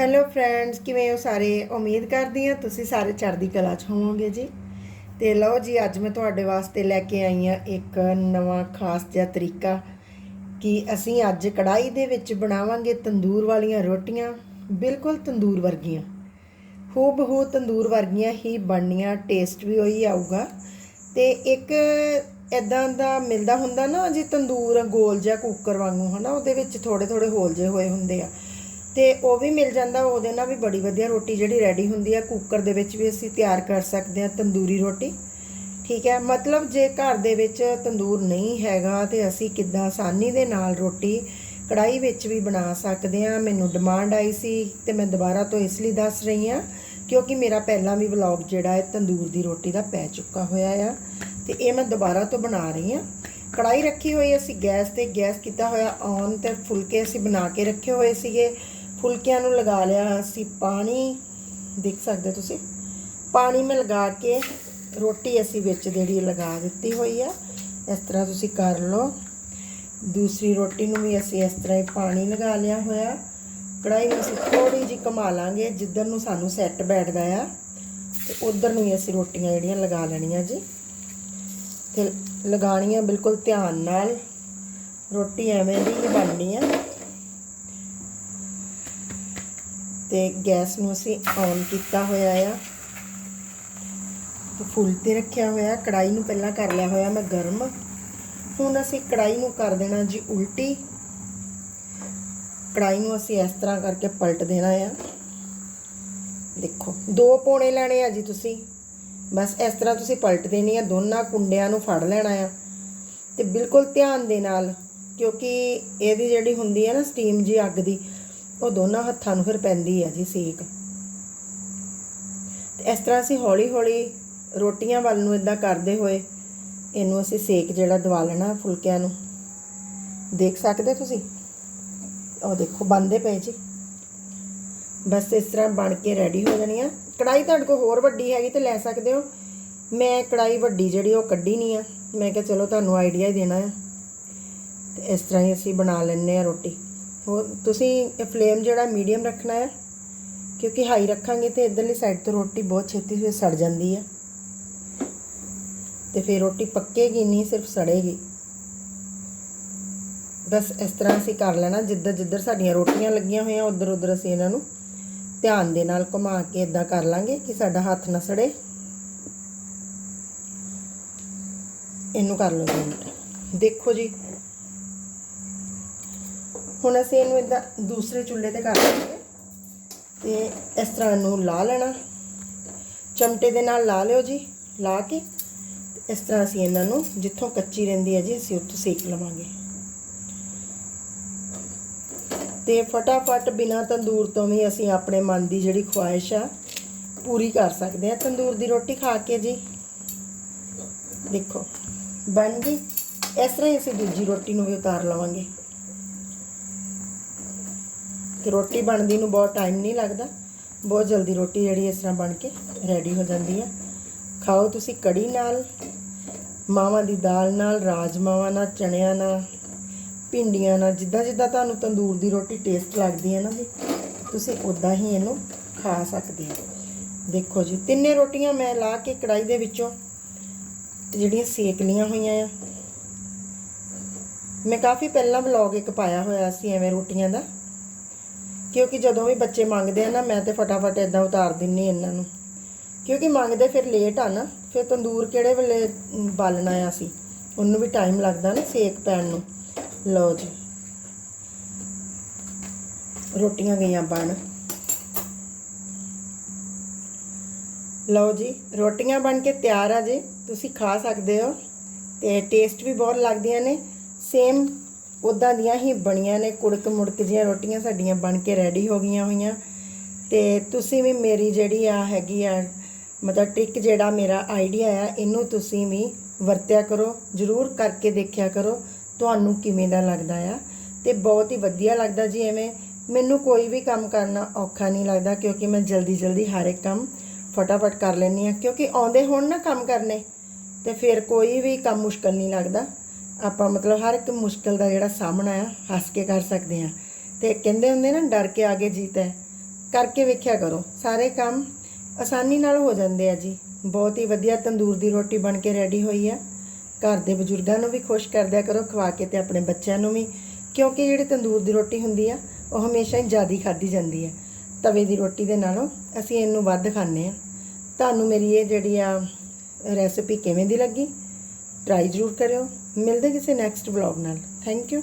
Hello friends ਕਿਵੇਂ ਹੋ ਸਾਰੇ? ਉਮੀਦ ਕਰਦੀ ਹਾਂ ਤੁਸੀਂ ਸਾਰੇ ਚੜ੍ਹਦੀ ਕਲਾ 'ਚ ਹੋਵੋਗੇ ਜੀ। ਤੇ ਲਓ ਜੀ, ਅੱਜ ਮੈਂ ਤੁਹਾਡੇ ਵਾਸਤੇ ਲੈ ਕੇ ਆਈ ਹਾਂ ਇੱਕ ਨਵਾਂ ਖਾਸ ਜਿਹਾ ਤਰੀਕਾ ਕਿ ਅਸੀਂ ਅੱਜ ਕੜਾਈ ਦੇ ਵਿੱਚ ਬਣਾਵਾਂਗੇ ਤੰਦੂਰ ਵਾਲੀਆਂ ਰੋਟੀਆਂ, ਬਿਲਕੁਲ ਤੰਦੂਰ ਵਰਗੀਆਂ। ਹੋ ਹੂਬਹੂ ਤੰਦੂਰ ਵਰਗੀਆਂ ਹੀ ਬਣਨੀਆਂ ਟੇਸਟ ਵੀ ਉਹੀ ਆਊਗਾ। ਤੇ ਇੱਕ ਇਦਾਂ ਦਾ ਮਿਲਦਾ ਹੁੰਦਾ ਨਾ, ਜੀ ਤੰਦੂਰ ਗੋਲ ਜਿਹਾ ਕੁੱਕਰ ਵਾਂਗੂ, ਹਨਾ, ਉਹਦੇ ਵਿੱਚ ਥੋੜੇ ਥੋੜੇ ਹੋਲ ਜਿਹੇ ਹੋਏ ਹੁੰਦੇ ਆ। ਤੇ ਉਹ ਵੀ ਮਿਲ ਜਾਂਦਾ, ਉਹਦੇ ਨਾਲ ਵੀ ਬੜੀ ਵਧੀਆ ਰੋਟੀ ਜਿਹੜੀ ਰੈਡੀ ਹੁੰਦੀ ਆ। ਕੁੱਕਰ ਦੇ ਵਿੱਚ ਵੀ ਅਸੀਂ ਤਿਆਰ ਕਰ ਸਕਦੇ ਆ ਤੰਦੂਰੀ ਰੋਟੀ। ਠੀਕ ਹੈ, ਮਤਲਬ ਜੇ ਘਰ ਦੇ ਵਿੱਚ ਤੰਦੂਰ ਨਹੀਂ ਹੈਗਾ ਤੇ ਅਸੀਂ ਕਿੱਦਾਂ ਆਸਾਨੀ ਦੇ ਨਾਲ ਰੋਟੀ ਕੜਾਈ ਵਿੱਚ ਵੀ ਬਣਾ ਸਕਦੇ ਆ ਮੈਨੂੰ ਡਿਮਾਂਡ ਆਈ ਸੀ ਤੇ ਮੈਂ ਦੁਬਾਰਾ ਤੋਂ ਇਸ ਲਈ ਦੱਸ ਰਹੀ ਆ ਕਿਉਂਕਿ ਮੇਰਾ ਪਹਿਲਾਂ ਵੀ ਵਲੌਗ ਜਿਹੜਾ ਹੈ ਤੰਦੂਰ ਦੀ ਰੋਟੀ ਦਾ ਪੈ ਚੁੱਕਾ ਹੋਇਆ ਆ ਤੇ ਇਹ ਮੈਂ ਦੁਬਾਰਾ ਤੋਂ ਬਣਾ ਰਹੀ ਆ ਕੜਾਈ ਰੱਖੀ ਹੋਈ ਅਸੀਂ ਗੈਸ ਤੇ, ਗੈਸ ਕੀਤਾ ਹੋਇਆ ਔਨ ਤੇ ਫੁਲਕੇ ਅਸੀਂ ਬਣਾ ਕੇ ਰੱਖੇ ਹੋਏ ਸੀਗੇ। ਫੁਲਕਿਆਂ ਨੂੰ ਲਗਾ ਲਿਆ ਅਸੀਂ ਪਾਣੀ, ਦੇਖ ਸਕਦੇ ਤੁਸੀਂ। ਪਾਣੀ ਮੈਂ ਲਗਾ ਕੇ ਰੋਟੀ ਅਸੀਂ ਵਿੱਚ ਜਿਹੜੀ ਲਗਾ ਦਿੱਤੀ ਹੋਈ ਆ। ਇਸ ਤਰ੍ਹਾਂ ਤੁਸੀਂ ਕਰ ਲਓ। ਦੂਸਰੀ ਰੋਟੀ ਨੂੰ ਵੀ ਅਸੀਂ ਇਸ ਤਰ੍ਹਾਂ ਹੀ ਪਾਣੀ ਲਗਾ ਲਿਆ ਹੋਇਆ। ਕੜਾਈ ਨੂੰ ਅਸੀਂ ਥੋੜੀ ਜਿਹੀ ਘੁਮਾ ਲਾਂਗੇ, ਜਿੱਧਰ ਨੂੰ ਸਾਨੂੰ ਸੈੱਟ ਬੈਠਦਾ ਆ। ਤੇ ਉਧਰ ਨੂੰ ਹੀ ਅਸੀਂ ਰੋਟੀਆਂ ਜਿਹੜੀਆਂ ਲਗਾ ਲੈਣੀਆਂ ਜੀ। ਤੇ ਲਗਾਣੀਆਂ ਬਿਲਕੁਲ ਧਿਆਨ ਨਾਲ। ਰੋਟੀ ਐਵੇਂ ਦੀ ਬਣਨੀ ਆ। ਤੇ ਗੈਸ ਨੂੰ ਅਸੀਂ ਔਨ ਕੀਤਾ ਹੋਇਆ ਆ। ਤੇ ਫੁੱਲ ਤੇ ਰੱਖਿਆ ਹੋਇਆ ਕੜਾਈ ਨੂੰ ਪਹਿਲਾਂ ਕਰ ਲਿਆ ਹੋਇਆ ਮੈਂ ਗਰਮ। ਹੁਣ ਅਸੀਂ ਕੜਾਈ ਨੂੰ ਕਰ ਦੇਣਾ ਜੀ ਉਲਟੀ। ਕੜਾਈ ਨੂੰ ਅਸੀਂ ਇਸ ਤਰ੍ਹਾਂ ਕਰਕੇ ਪਲਟ ਦੇਣਾ ਆ। ਦੇਖੋ, ਦੋ ਪੌਣੇ ਲੈਣੇ ਆ ਜੀ ਤੁਸੀਂ। ਬਸ ਇਸ ਤਰ੍ਹਾਂ ਤੁਸੀਂ ਪਲਟ ਦੇਣੀ ਆ, ਦੋਨਾਂ ਕੁੰਡਿਆਂ ਨੂੰ ਫੜ ਲੈਣਾ ਆ। ਤੇ ਬਿਲਕੁਲ ਧਿਆਨ ਦੇ ਨਾਲ, ਕਿਉਂਕਿ ਇਹਦੀ ਜਿਹੜੀ ਹੁੰਦੀ ਹੈ ਨਾ ਸਟੀਮ ਜੀ ਅੱਗ ਦੀ ਉਹ ਦੋਨਾਂ ਹੱਥਾਂ ਨੂੰ ਫਿਰ ਪੈਂਦੀ ਹੈ ਜੀ ਸੇਕ। ਤੇ ਇਸ ਤਰ੍ਹਾਂ ਅਸੀਂ ਹੌਲੀ ਹੌਲੀ ਰੋਟੀਆਂ ਵੱਲ ਨੂੰ ਇਦਾਂ ਕਰਦੇ ਹੋਏ ਇਹਨੂੰ ਅਸੀਂ ਸੇਕ ਜਿਹੜਾ ਦਵਾ ਲੈਣਾ ਫੁਲਕਿਆਂ ਨੂੰ। ਦੇਖ ਸਕਦੇ ਤੁਸੀਂ? ਉਹ ਦੇਖੋ ਬੰਦੇ ਪਏ ਜੀ। ਬਸ ਇਸ ਤਰ੍ਹਾਂ ਬਣ ਕੇ ਰੈਡੀ ਹੋ ਜਾਣੀਆਂ ਕੜਾਈ ਤੁਹਾਡੇ ਕੋਲ ਹੋਰ ਵੱਡੀ ਹੈਗੀ ਤੇ ਲੈ ਸਕਦੇ ਹੋ। ਮੈਂ ਕੜਾਈ ਵੱਡੀ ਜਿਹੜੀ ਉਹ ਕੱਢੀ ਨਹੀਂ ਆ। ਮੈਂ ਕਿਹਾ ਚਲੋ ਤੁਹਾਨੂੰ ਆਈਡੀਆ ਹੀ ਦੇਣਾ ਆ। ਤੇ ਇਸ ਤਰ੍ਹਾਂ ਹੀ ਅਸੀਂ ਬਣਾ ਲੈਂਦੇ ਆ ਰੋਟੀ। ਤੁਸੀਂ ਫਲੇਮ ਜਿਹੜਾ ਮੀਡੀਅਮ ਰੱਖਣਾ ਹੈ, ਕਿਉਂਕਿ ਹਾਈ ਰੱਖਾਂਗੇ ਤੇ ਇਧਰਲੀ ਸਾਈਡ ਤੋਂ ਰੋਟੀ ਬਹੁਤ ਛੇਤੀ ਫਿਰ ਸੜ ਜਾਂਦੀ ਹੈ। ਤੇ ਫਿਰ ਰੋਟੀ ਪੱਕੇਗੀ ਨਹੀਂ, ਸਿਰਫ ਸੜੇਗੀ। ਬਸ ਇਸ ਤਰ੍ਹਾਂ ਅਸੀਂ ਕਰ ਲੈਣਾ, ਜਿੱਧਰ ਜਿੱਧਰ ਸਾਡੀਆਂ ਰੋਟੀਆਂ ਲੱਗੀਆਂ ਹੋਈਆਂ, ਉਧਰ ਉਧਰ ਅਸੀਂ ਇਹਨਾਂ ਨੂੰ ਧਿਆਨ ਦੇ ਨਾਲ ਘੁਮਾ ਕੇ ਇਦਾਂ ਕਰ ਲਾਂਗੇ ਕਿ ਸਾਡਾ ਹੱਥ ਨਾ ਸੜੇ। ਇਹਨੂੰ ਕਰ ਲਓ ਮਿੰਟ ਦੇਖੋ ਜੀ ਹੁਣ ਅਸੀਂ ਇਹਨੂੰ ਇਦਾਂ ਦੂਸਰੇ ਚੁੱਲ੍ਹੇ ਤੇ ਕਰ ਲਾਂਗੇ ਤੇ ਇਸ ਤਰ੍ਹਾਂ ਇਹਨੂੰ ਲਾ ਲੈਣਾ। ਚਮਟੇ ਦੇ ਨਾਲ ਲਾ ਲਿਓ ਜੀ, ਲਾ ਕੇ। ਇਸ ਤਰ੍ਹਾਂ ਅਸੀਂ ਇਹਨਾਂ ਨੂੰ ਜਿੱਥੋਂ ਕੱਚੀ ਰਹਿੰਦੀ ਹੈ ਜੀ, ਅਸੀਂ ਉੱਥੋਂ ਸੇਕ ਲਵਾਂਗੇ। ਤੇ ਫਟਾਫਟ ਬਿਨਾ ਤੰਦੂਰ ਤੋਂ ਵੀ ਅਸੀਂ ਆਪਣੇ ਮਨ ਦੀ ਜਿਹੜੀ ਖੁਆਇਸ਼ ਆ, ਪੂਰੀ ਕਰ ਸਕਦੇ ਆ ਤੰਦੂਰ ਦੀ ਰੋਟੀ ਖਾ ਕੇ ਜੀ। ਦੇਖੋ, ਬਣ ਗਈ। ਇਸ ਤਰ੍ਹਾਂ ਹੀ ਅਸੀਂ ਦੂਜੀ ਰੋਟੀ ਨੂੰ ਵੀ ਉਤਾਰ ਲਵਾਂਗੇ। ਕਿ ਰੋਟੀ ਬਣਦੀ ਨੂੰ ਬਹੁਤ ਟਾਈਮ ਨਹੀਂ ਲੱਗਦਾ। ਬਹੁਤ ਜਲਦੀ ਰੋਟੀ ਜਿਹੜੀ ਇਸ ਤਰ੍ਹਾਂ ਬਣ ਕੇ ਰੈਡੀ ਹੋ ਜਾਂਦੀ ਹੈ ਖਾਓ ਤੁਸੀਂ ਕੜੀ ਨਾਲ, ਮਾਵਾਂ ਦੀ ਦਾਲ ਨਾਲ, ਰਾਜਮਾਵਾਂ ਨਾਲ, ਚਣਿਆਂ ਨਾਲ, ਭਿੰਡੀਆਂ ਨਾਲ, ਜਿੱਦਾਂ ਜਿੱਦਾਂ ਤੁਹਾਨੂੰ ਤੰਦੂਰ ਦੀ ਰੋਟੀ ਟੇਸਟ ਲੱਗਦੀ ਹੈ ਨਾ ਜੀ, ਤੁਸੀਂ ਉਦਾਂ ਹੀ ਇਹਨੂੰ ਖਾ ਸਕਦੇ ਹੋ। ਦੇਖੋ ਜੀ, ਤਿੰਨੇ ਰੋਟੀਆਂ ਮੈਂ ਲਾ ਕੇ ਕੜਾਈ ਦੇ ਵਿੱਚੋਂ ਜਿਹੜੀਆਂ ਸੇਕ ਲੀਆਂ ਹੋਈਆਂ ਆ। ਮੈਂ ਕਾਫੀ ਪਹਿਲਾਂ ਵਲੌਗ ਇੱਕ ਪਾਇਆ ਹੋਇਆ ਸੀ ਐਵੇਂ ਰੋਟੀਆਂ ਦਾ। ਕਿਉਂਕਿ ਜਦੋਂ ਵੀ ਬੱਚੇ ਮੰਗਦੇ ਆ ਨਾ, ਮੈਂ ਤੇ ਫਟਾਫਟ ਇਦਾਂ ਉਤਾਰ ਦਿੰਨੀ ਇਹਨਾਂ ਨੂੰ। ਕਿਉਂਕਿ ਮੰਗਦੇ ਫਿਰ ਲੇਟ ਆ ਨਾ, ਫਿਰ ਤੰਦੂਰ ਕਿਹੜੇ ਵੇਲੇ ਬਾਲਣਾ ਆ ਸੀ ਉਹਨੂੰ ਵੀ ਟਾਈਮ ਲੱਗਦਾ ਨਾ ਸੇਕ ਪੈਣ ਨੂੰ। ਲਓ ਜੀ। ਰੋਟੀਆਂ ਗਈਆਂ ਬਣ। ਲਓ ਜੀ, ਰੋਟੀਆਂ ਬਣ ਕੇ ਤਿਆਰ ਆ ਜੀ। ਤੁਸੀਂ ਖਾ ਸਕਦੇ ਹੋ ਤੇ ਟੇਸਟ ਵੀ ਬਹੁਤ ਲੱਗਦੀਆਂ ਨੇ। ਸੇਮ ਉਦਾਂ ਦੀਆਂ ਹੀ ਬਣੀਆਂ ਨੇ, ਕੁੜਕ ਮੁੜਕ ਜਿਹੀਆਂ ਰੋਟੀਆਂ ਸਾਡੀਆਂ ਬਣ ਕੇ ਰੈਡੀ ਹੋ ਗਈਆਂ ਹੋਈਆਂ। ਤੇ ਤੁਸੀਂ ਵੀ ਮੇਰੀ ਜਿਹੜੀ ਆ ਹੈਗੀ ਆ, ਮਤਲਬ ਟ੍ਰਿਕ ਜਿਹੜਾ ਮੇਰਾ ਆਈਡੀਆ ਆ, ਇਹਨੂੰ ਤੁਸੀਂ ਵੀ ਵਰਤਿਆ ਕਰੋ, ਜਰੂਰ ਕਰਕੇ ਦੇਖਿਆ ਕਰੋ, ਤੁਹਾਨੂੰ ਕਿਵੇਂ ਦਾ ਲੱਗਦਾ ਆ। ਤੇ ਬਹੁਤ ਹੀ ਵਧੀਆ ਲੱਗਦਾ ਜੀ ਐਵੇਂ। ਮੈਨੂੰ ਕੋਈ ਵੀ ਕੰਮ ਕਰਨਾ ਔਖਾ ਨਹੀਂ ਲੱਗਦਾ, ਕਿਉਂਕਿ ਮੈਂ ਜਲਦੀ ਜਲਦੀ ਹਰ ਇੱਕ ਕੰਮ ਫਟਾਫਟ ਕਰ ਲੈਂਦੀ ਆ, ਕਿਉਂਕਿ ਆਉਂਦੇ ਹੋਣ ਨਾ ਕੰਮ ਕਰਨੇ, ਤੇ ਫਿਰ ਕੋਈ ਵੀ ਕੰਮ ਮੁਸ਼ਕਲ ਨਹੀਂ ਲੱਗਦਾ। ਆਪਾਂ ਮਤਲਬ ਹਰ ਇੱਕ ਮੁਸ਼ਕਲ ਦਾ ਜਿਹੜਾ ਸਾਹਮਣਾ ਆ, ਹੱਸ ਕੇ ਕਰ ਸਕਦੇ ਆ। ਤੇ ਕਹਿੰਦੇ ਹੁੰਦੇ ਨਾ, ਡਰ ਕੇ ਆਗੇ ਜੀਤ ਹੈ। ਕਰਕੇ ਵੇਖਿਆ ਕਰੋ। ਸਾਰੇ ਕੰਮ ਆਸਾਨੀ ਨਾਲ ਹੋ ਜਾਂਦੇ ਆ ਜੀ। ਬਹੁਤ ਹੀ ਵਧੀਆ ਤੰਦੂਰ ਦੀ ਰੋਟੀ ਬਣ ਕੇ ਰੈਡੀ ਹੋਈ ਆ। ਘਰ ਦੇ ਬਜ਼ੁਰਗਾਂ ਨੂੰ ਵੀ ਖੁਸ਼ ਕਰਦਿਆ ਕਰੋ, ਖਵਾ ਕੇ ਤੇ ਆਪਣੇ ਬੱਚਿਆਂ ਨੂੰ ਵੀ। ਕਿਉਂਕਿ ਜਿਹੜੀ ਤੰਦੂਰ ਦੀ ਰੋਟੀ ਹੁੰਦੀ ਆ, ਉਹ ਹਮੇਸ਼ਾ ਹੀ ਜ਼ਿਆਦਾ ਖਾਧੀ ਜਾਂਦੀ ਹੈ ਤਵੇ ਦੀ ਰੋਟੀ ਦੇ ਨਾਲੋਂ ਅਸੀਂ ਇਹਨੂੰ ਵੱਧ ਖਾਂਦੇ ਆ। ਤੁਹਾਨੂੰ ਮੇਰੀ ਇਹ ਜਿਹੜੀ ਆ ਰੈਸਿਪੀ ਕਿਵੇਂ ਦੀ ਲੱਗੀ ਟਰਾਈ ਜ਼ਰੂਰ ਕਰਿਓ। ਮਿਲਦੇ ਕਿਸੇ ਨੈਕਸਟ ਵਲੌਗ ਨਾਲ। Thank you